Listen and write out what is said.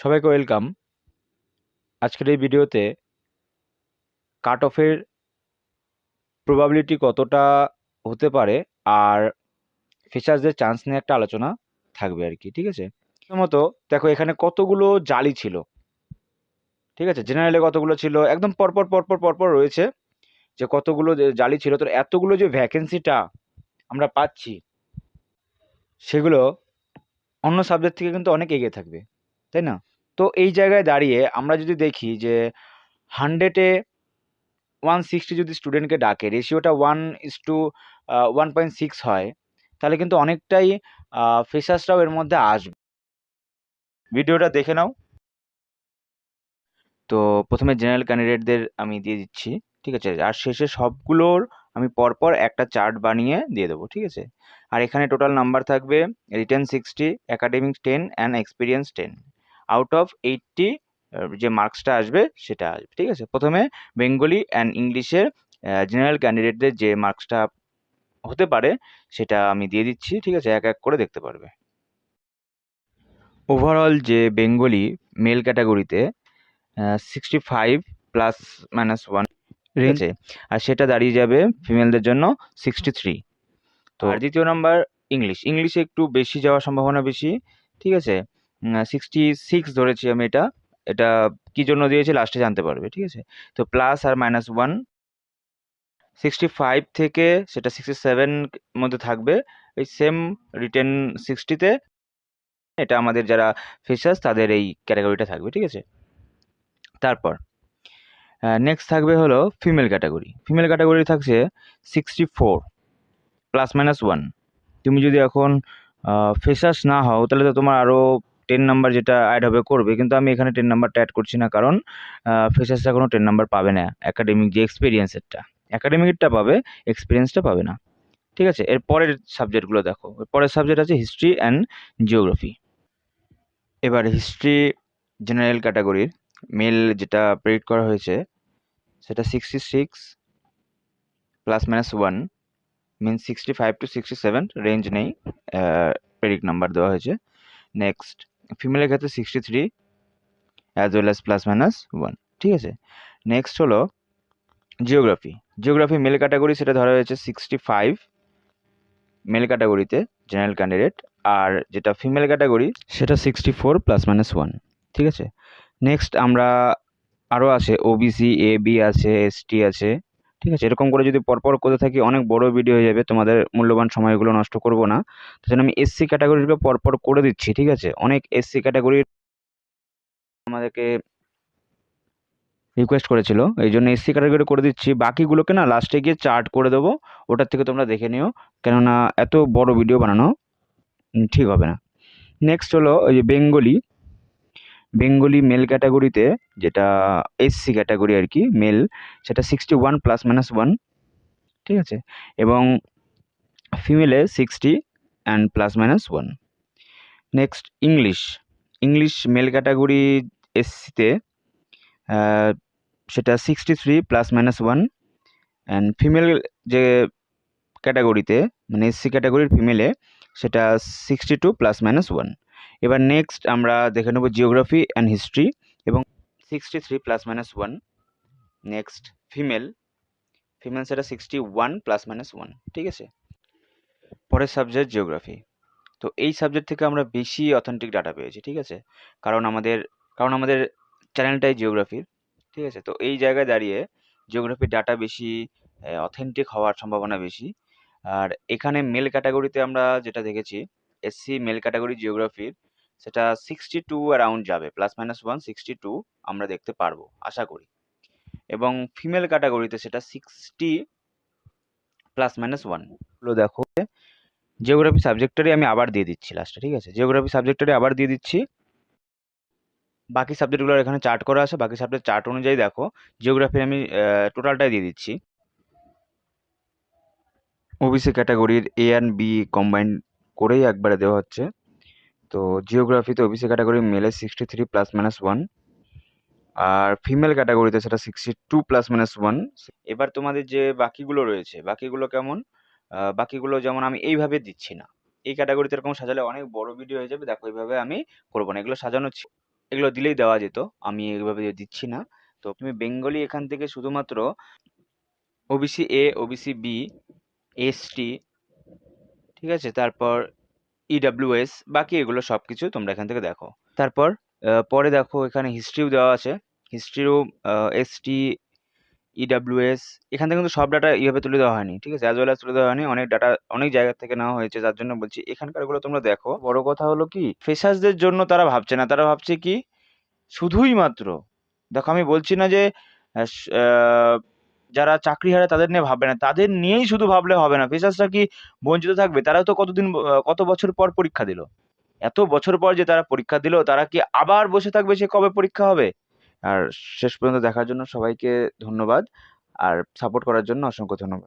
সবাইকে ওয়েলকাম। আজকের এই ভিডিওতে কাট অফের প্রবাবিলিটি কতটা হতে পারে আর ফিচার্সদের চান্স নিয়ে একটা আলোচনা থাকবে আর কি, ঠিক আছে? প্রথমত দেখো, এখানে কতগুলো জালি ছিল, ঠিক আছে? জেনারেলে কতগুলো ছিল? একদম পরপর পরপর পরপর রয়েছে যে কতগুলো জালি ছিল। তো এতগুলো যে ভ্যাকেন্সিটা আমরা পাচ্ছি, সেগুলো অন্য সাবজেক্ট থেকে কিন্তু অনেক এগিয়ে থাকবে, তাই না? তো এই জায়গায় দাঁড়িয়ে আমরা যদি দেখি যে হান্ড্রেডে ওয়ান সিক্সটি যদি স্টুডেন্টকে ডাকে রেশিওটা one is two one point six হয়, তাহলে কিন্তু অনেকটাই ফ্রেশার্সরাও এর মধ্যে আসবে। ভিডিওটা দেখে নাও। তো প্রথমে জেনারেল ক্যান্ডিডেটদের আমি দিয়ে দিচ্ছি, ঠিক আছে? আর শেষে সবগুলোর আমি পরপর একটা চার্ট বানিয়ে দিয়ে দেবো, ঠিক আছে? আর এখানে টোটাল নাম্বার থাকবে written sixty academic ten and experience ten out of eighty যে মার্কসটা আসবে সেটা আসবে ঠিক আছে? প্রথমে বেঙ্গলি অ্যান্ড ইংলিশের জেনারেল ক্যান্ডিডেটদের যে মার্কসটা হতে পারে সেটা আমি দিয়ে দিচ্ছি ঠিক আছে? এক এক করে দেখতে পারবে। ওভারঅল যে বেঙ্গলি মেল ক্যাটাগরিতে sixty five plus minus one রয়েছে আর সেটা দাঁড়িয়ে যাবে ফিমেলদের জন্য সিক্সটি থ্রি তো আর দ্বিতীয় নাম্বার ইংলিশ ইংলিশে একটু বেশি যাওয়ার সম্ভাবনা বেশি ঠিক আছে? সিক্সটি সিক্স ধরেছি আমি এটা। এটা কী জন্য দিয়েছি লাস্টে জানতে পারবে, ঠিক আছে? তো প্লাস আর মাইনাস ওয়ান সিক্সটি ফাইভ থেকে সেটা সিক্সটি সেভেন মধ্যে থাকবে। এই সেম রিটেন সিক্সটিতে এটা আমাদের যারা ফেসার্স তাদের এই ক্যাটাগরিটা থাকবে, ঠিক আছে? তারপর নেক্সট থাকবে হলো ফিমেল ক্যাটাগরি ফিমেল ক্যাটাগরি থাকছে sixty four plus minus one তুমি যদি এখন ফ্রেশার্স না হও, তাহলে তো তোমার আরও টেন নাম্বার যেটা অ্যাড হবে করবে, কিন্তু আমি এখানে টেন নাম্বারটা অ্যাড করছি না কারণ ফ্রেশার্সরা কোনো টেন নাম্বার পাবে না অ্যাকাডেমিক যে এক্সপিরিয়েন্সেরটা অ্যাকাডেমিকটা পাবে এক্সপিরিয়েন্সটা পাবে না। ঠিক আছে? এর পরের সাবজেক্টগুলো দেখো। এর পরের সাবজেক্ট আছে হিস্ট্রি অ্যান্ড জিওগ্রাফি এবার হিস্ট্রি জেনারেল ক্যাটাগরির মেল যেটা প্রেডিক্ট করা হয়েছে, সেটা sixty six plus minus one mean sixty five to sixty seven range নেই প্রেডিক্ট নাম্বার দেওয়া হয়েছে। নেক্সট ফিমেলের ক্ষেত্রে sixty three as well as plus minus one ঠিক আছে? নেক্সট হলো জিওগ্রাফি জিওগ্রাফি মেল ক্যাটাগরি সেটা ধরা হয়েছে সিক্সটি ফাইভ মেল ক্যাটাগরিতে জেনারেল ক্যান্ডিডেট আর যেটা ফিমেল ক্যাটাগরি সেটা sixty four plus minus one ঠিক আছে? নেক্সট আমরা আরও আছে ওবিসি এ বি আছে এসটি আছে ঠিক আছে? এরকম করে যদি পরপর করতে থাকি অনেক বড় ভিডিও হয়ে যাবে, তোমাদের মূল্যবান সময়গুলো নষ্ট করব না। তো জন্য আমি এসসি ক্যাটাগরিকে পরপর করে দিচ্ছি, ঠিক আছে? অনেক এসসি ক্যাটাগরির আমাদেরকে রিকোয়েস্ট করেছিল এই জন্য এসসি ক্যাটাগরি করে দিচ্ছি। বাকিগুলোকে না লাস্টে গিয়ে চার্ট করে দেবো, ওটার থেকে তোমরা দেখে নিও। কেননা এত বড় ভিডিও বানানো ঠিক হবে না। নেক্সট হলো ওই যে বেঙ্গলি বেঙ্গলি মেল ক্যাটাগরিতে যেটা এসসি ক্যাটাগরি আর কি মেল সেটা sixty one plus minus one ঠিক আছে? এবং ফিমেলে sixty and plus minus one next English English male category এসসিতে সেটা sixty three plus minus one and female যে ক্যাটাগরিতে মানে এসসি ক্যাটাগরির ফিমেলে সেটা sixty two plus minus one এবার নেক্সট আমরা দেখে নেব জিওগ্রাফি অ্যান্ড হিস্ট্রি এবং sixty three plus minus one next female female সেটা sixty one plus minus one ঠিক আছে? পরের সাবজেক্ট জিওগ্রাফি তো এই সাবজেক্ট থেকে আমরা বেশি অথেন্টিক ডাটা পেয়েছি, ঠিক আছে? কারণ আমাদের কারণ আমাদের চ্যানেলটাই জিওগ্রাফির ঠিক আছে? তো এই জায়গায় দাঁড়িয়ে জিওগ্রাফির ডাটা বেশি অথেন্টিক হওয়ার সম্ভাবনা বেশি। আর এখানে মেল ক্যাটাগরিতে আমরা যেটা দেখেছি এসসি মেল ক্যাটাগরি জিওগ্রাফির সেটা সিক্সটি টু অ্যারাউন্ড যাবে plus minus one sixty two আমরা দেখতে পারব, আশা করি। এবং ফিমেল ক্যাটাগরিতে সেটা সিক্সটি প্লাস মাইনাস ওয়ান দেখো জিওগ্রাফি সাবজেক্টারই আমি আবার দিয়ে দিচ্ছি লাস্টে ঠিক আছে? জিওগ্রাফি সাবজেক্টারই আবার দিয়ে দিচ্ছি। বাকি সাবজেক্টগুলোর এখানে চার্ট করা আছে, বাকি সাবজেক্ট চার্ট অনুযায়ী দেখো জিওগ্রাফির আমি টোটালটাই দিয়ে দিচ্ছি। ওবিসি ক্যাটাগরির এ অ্যান্ড বি কম্বাইন করেই একবারে দেওয়া হচ্ছে। তো জিওগ্রাফিতে ওবিসি ক্যাটাগরি মেলে sixty three plus minus one আর ফিমেল ক্যাটাগরিতে সেটা sixty two plus minus one এবার তোমাদের যে বাকিগুলো রয়েছে, বাকিগুলো কেমন? বাকিগুলো যেমন আমি এইভাবে দিচ্ছি না। এই ক্যাটাগরিতে এরকম সাজালে অনেক বড় ভিডিও হয়ে যাবে, দেখো এইভাবে আমি করব না। এগুলো সাজানো এগুলো দিলেই দেওয়া যেত, আমি এইভাবে দিচ্ছি না। তো তুমি বেঙ্গলি এখান থেকে শুধুমাত্র OBC A OBC B ST ঠিক আছে? তারপর ইডাব্লিউএস বাকি এগুলো সব কিছু তোমরা এখান থেকে দেখো। তারপর পরে দেখো এখানে হিস্ট্রিও দেওয়া আছে। হিস্ট্রিও এসটি ইডাব্লিউএস এখান থেকে কিন্তু সব ডাটা এইভাবে তুলে দেওয়া হয়নি, ঠিক আছে? অ্যাজ ওয়েল তুলে দেওয়া হয়নি। অনেক ডাটা অনেক জায়গা থেকে নেওয়া হয়েছে, যার জন্য বলছি এখানকারগুলো তোমরা দেখো। বড় কথা হলো কি ফ্রেশার্সদের জন্য তারা ভাবছে না। তারা ভাবছে কি, শুধুই মাত্র, দেখো আমি বলছি না যে যারা চাকরি হারে তাদের নিয়ে ভাববে না। তাদের নিয়েই শুধু ভাবলে হবে না। ফ্রেশার্সরা কি বঞ্চিত থাকবে? তারাও তো কতদিন, কত বছর পর পরীক্ষা দিল? এত বছর পর যে তারা পরীক্ষা দিল, তারা কি আবার বসে থাকবে সে কবে পরীক্ষা হবে? আর শেষ পর্যন্ত দেখার জন্য সবাইকে ধন্যবাদ। আর সাপোর্ট করার জন্য অসংখ্য ধন্যবাদ।